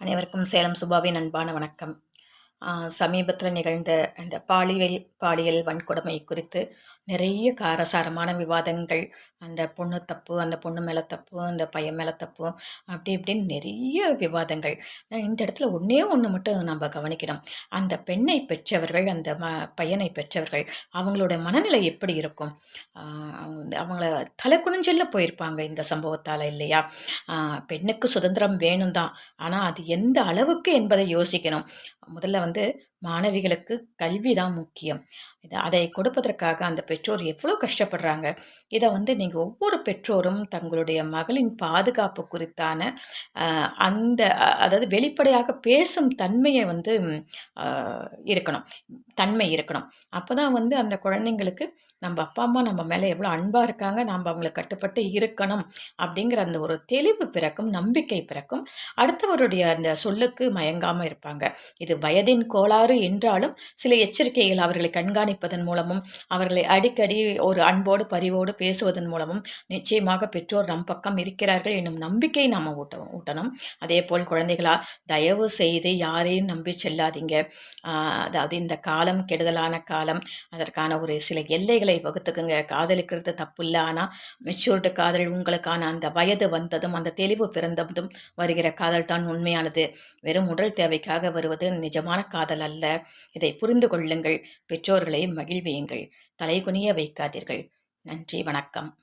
அனைவருக்கும் சேலம் சுபாவின் அன்பான வணக்கம். சமீபத்தில் நிகழ்ந்த இந்த பாலியல் பாலியல் வன்கொடுமை குறித்து நிறைய காரசாரமான விவாதங்கள். அந்த பொண்ணு தப்பு அந்த பொண்ணு மேலே தப்பு அந்த பையன் மேலே தப்பு அப்படி இப்படின்னு நிறைய விவாதங்கள். இந்த இடத்துல ஒன்றே ஒன்று மட்டும் நம்ம கவனிக்கணும். அந்த பெண்ணை பெற்றவர்கள் அந்த ம பையனை பெற்றவர்கள் அவங்களோட மனநிலை எப்படி இருக்கும்? அவங்கள தலை குனிஞ்சல்ல போயிருப்பாங்க இந்த சம்பவத்தால் இல்லையா? பெண்ணுக்கு சுதந்திரம் வேணும் தான் ஆனால் அது எந்த அளவுக்கு என்பதை யோசிக்கணும். முதல்ல வந்து மாணவிகளுக்கு கல்வி தான் முக்கியம். இது அதை கொடுப்பதற்காக அந்த பெற்றோர் எவ்வளோ கஷ்டப்படுறாங்க. இதை வந்து நீங்கள் ஒவ்வொரு பெற்றோரும் தங்களுடைய மகளின் பாதுகாப்பு குறித்தான அந்த அதாவது வெளிப்படையாக பேசும் தன்மையை வந்து இருக்கணும். தன்மை இருக்கணும். அப்போ தான் வந்து அந்த குழந்தைங்களுக்கு நம்ம அப்பா அம்மா நம்ம மேலே எவ்வளோ அன்பாக இருக்காங்க நம்ம அவங்களை கட்டுப்பட்டு இருக்கணும் அப்படிங்கிற அந்த ஒரு தெளிவு பிறக்கும் நம்பிக்கை பிறக்கும். அடுத்தவருடைய அந்த சொல்லுக்கு மயங்காமல் இருப்பாங்க. இது வயதின் கோளாறு என்றாலும் சில எச்சரிக்கைகள் அவர்களை கண்காணிப்பதன் மூலமும் அவர்களை அடிக்கடி ஒரு அன்போடு பரிவோடு பேசுவதன் மூலமும் நிச்சயமாக பெற்றோர் நம் பக்கம் இருக்கிறார்கள் என்னும் நம்பிக்கை நாம் ஊட்ட ஊட்டணும். அதே போல் குழந்தைகளா தயவு செய்து யாரையும் நம்பி செல்லாதீங்க. அதாவது இந்த காலம் கெடுதலான காலம் அதற்கான ஒரு சில எல்லைகளை வகுத்துக்குங்க. காதலிக்கிறது தப்பு இல்லை ஆனால் மெச்சூர்டு காதல் உங்களுக்கான அந்த வயது வந்ததும் அந்த தெளிவு பிறந்ததும் வருகிற காதல் தான் உண்மையானது. வெறும் உடல் தேவைக்காக வருவது நிஜமான காதல் அல்ல. அல்ல இதை புரிந்து கொள்ளுங்கள். பெற்றோர்களை மகிழ்வியுங்கள். தலைகுனிய வைக்காதீர்கள். நன்றி வணக்கம்.